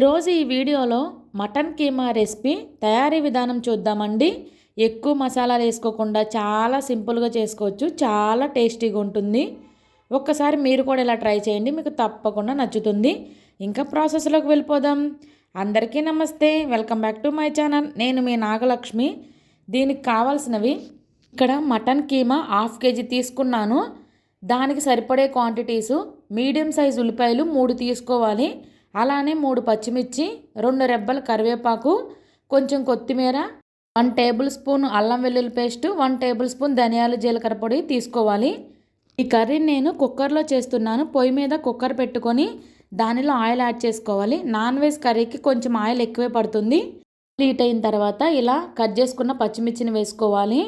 ఈరోజు ఈ వీడియోలో మటన్ కీమా రెసిపీ తయారీ విధానం చూద్దామండి. ఎక్కువ మసాలాలు వేసుకోకుండా చాలా సింపుల్గా చేసుకోవచ్చు. చాలా టేస్టీగా ఉంటుంది. ఒక్కసారి మీరు కూడా ఇలా ట్రై చేయండి. మీకు తప్పకుండా నచ్చుతుంది. ఇంకా ప్రాసెస్లోకి వెళ్ళిపోదాం. అందరికీ నమస్తే. Welcome back to my channel. నేను మీ నాగలక్ష్మి. దీనికి కావాల్సినవి ఇక్కడ మటన్ కీమా హాఫ్ కేజీ తీసుకున్నాను. దానికి సరిపడే క్వాంటిటీసు మీడియం సైజ్ ఉల్లిపాయలు మూడు తీసుకోవాలి. అలానే మూడు పచ్చిమిర్చి రెండు రెబ్బల కరివేపాకు కొంచెం కొత్తిమీర వన్ టేబుల్ స్పూన్ అల్లం వెల్లుల్లి పేస్ట్ వన్ టేబుల్ స్పూన్ ధనియాలు జీలకర్ర పొడి తీసుకోవాలి. ఈ కర్రీని నేను కుక్కర్లో చేస్తున్నాను. పొయ్యి మీద కుక్కర్ పెట్టుకొని దానిలో ఆయిల్ యాడ్ చేసుకోవాలి. నాన్ వెజ్ కర్రీకి కొంచెం ఆయిల్ ఎక్కువే పడుతుంది. హీట్ అయిన తర్వాత ఇలా కట్ చేసుకున్న పచ్చిమిర్చిని వేసుకోవాలి.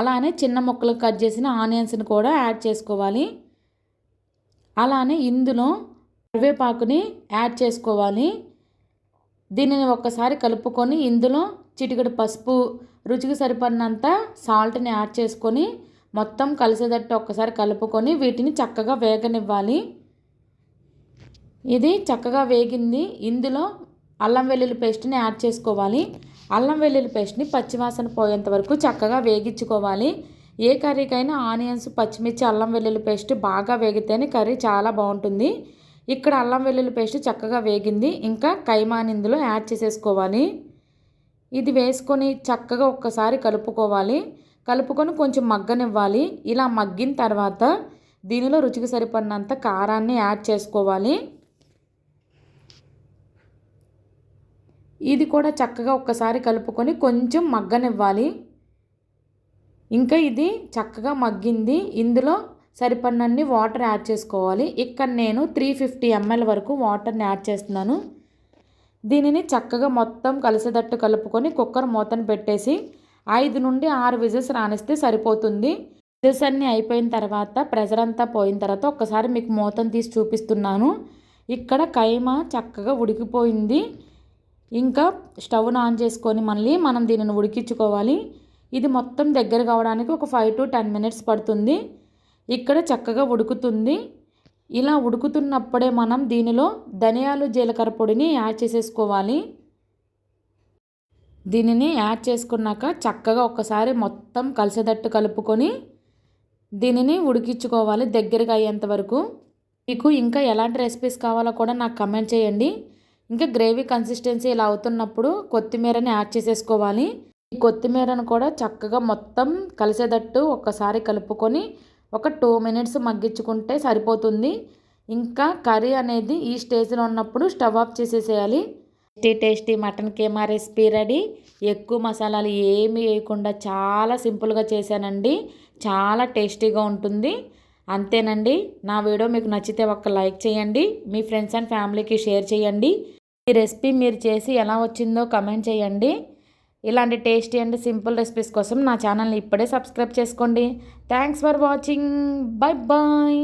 అలానే చిన్న ముక్కలు కట్ చేసిన ఆనియన్స్ని కూడా యాడ్ చేసుకోవాలి. అలానే ఇందులో కరివేపాకుని యాడ్ చేసుకోవాలి. దీనిని ఒక్కసారి కలుపుకొని ఇందులో చిటికెడు పసుపు రుచికి సరిపడినంత సాల్ట్ని యాడ్ చేసుకొని మొత్తం కలిసేటట్టు ఒక్కసారి కలుపుకొని వీటిని చక్కగా వేగనివ్వాలి. ఇది చక్కగా వేగింది. ఇందులో అల్లం వెల్లుల్లి పేస్ట్ని యాడ్ చేసుకోవాలి. అల్లం వెల్లుల్లి పేస్ట్ని పచ్చివాసన పోయేంత వరకు చక్కగా వేగించుకోవాలి. ఏ కర్రీకైనా ఆనియన్స్ పచ్చిమిర్చి అల్లం వెల్లుల్లి పేస్ట్ బాగా వేగితేనే కర్రీ చాలా బాగుంటుంది. ఇక్కడ అల్లం వెల్లుల్లి పేస్ట్ చక్కగా వేగింది. ఇంకా కైమాని ఇందులో యాడ్ చేసేసుకోవాలి. ఇది వేసుకొని చక్కగా ఒక్కసారి కలుపుకోవాలి. కలుపుకొని కొంచెం మగ్గనివ్వాలి. ఇలా మగ్గిన తర్వాత దీనిలో రుచికి సరిపడినంత కారాన్ని యాడ్ చేసుకోవాలి. ఇది కూడా చక్కగా ఒక్కసారి కలుపుకొని కొంచెం మగ్గనివ్వాలి. ఇంకా ఇది చక్కగా మగ్గింది. ఇందులో సరిపడినన్ని వాటర్ యాడ్ చేసుకోవాలి. ఇక్కడ నేను త్రీ ఫిఫ్టీ ఎంఎల్ వరకు వాటర్ని యాడ్ చేస్తున్నాను. దీనిని చక్కగా మొత్తం కలిసేటట్టు కలుపుకొని కుక్కర్ మూతను పెట్టేసి ఐదు నుండి ఆరు విజిల్స్ రానిస్తే సరిపోతుంది. విజిల్స్ అన్నీ అయిపోయిన తర్వాత ప్రెజర్ అంతా పోయిన తర్వాత ఒక్కసారి మీకు మూతను తీసి చూపిస్తున్నాను. ఇక్కడ కైమ చక్కగా ఉడికిపోయింది. ఇంకా స్టవ్ను ఆన్ చేసుకొని మళ్ళీ మనం దీనిని ఉడికించుకోవాలి. ఇది మొత్తం దగ్గర కావడానికి ఒక ఫైవ్ టు టెన్ మినిట్స్ పడుతుంది. ఇక్కడ చక్కగా ఉడుకుతుంది. ఇలా ఉడుకుతున్నప్పుడే మనం దీనిలో ధనియాలు జీలకర్ర పొడిని యాడ్ చేసేసుకోవాలి. దీనిని యాడ్ చేసుకున్నాక చక్కగా ఒక్కసారి మొత్తం కలిసేటట్టు కలుపుకొని దీనిని ఉడికించుకోవాలి దగ్గరగా అయ్యేంత వరకు. మీకు ఇంకా ఎలాంటి రెసిపీస్ కావాలో కూడా నాకు కమెంట్ చేయండి. ఇంకా గ్రేవీ కన్సిస్టెన్సీ ఇలా అవుతున్నప్పుడు కొత్తిమీరని యాడ్ చేసేసుకోవాలి. ఈ కొత్తిమీరను కూడా చక్కగా మొత్తం కలిసేటట్టు ఒక్కసారి కలుపుకొని ఒక టూ మినిట్స్ మగ్గించుకుంటే సరిపోతుంది. ఇంకా కర్రీ అనేది ఈ స్టేజ్లో ఉన్నప్పుడు stove off చేసేసేయాలి. Tasty tasty mutton keema recipe ready. ఎక్కువ మసాలాలు ఏమి వేయకుండా చాలా సింపుల్గా చేశానండి. చాలా టేస్టీగా ఉంటుంది. అంతేనండి. నా వీడియో మీకు నచ్చితే ఒక లైక్ చేయండి. మీ ఫ్రెండ్స్ అండ్ ఫ్యామిలీకి షేర్ చేయండి. ఈ రెసిపీ మీరు చేసి ఎలా వచ్చిందో కమెంట్ చేయండి. ఇలాంటి టేస్టీ అండ్ సింపుల్ రెసిపీస్ కోసం నా ఛానల్ని ఇప్పుడే సబ్స్క్రైబ్ చేసుకోండి. Thanks for watching bye bye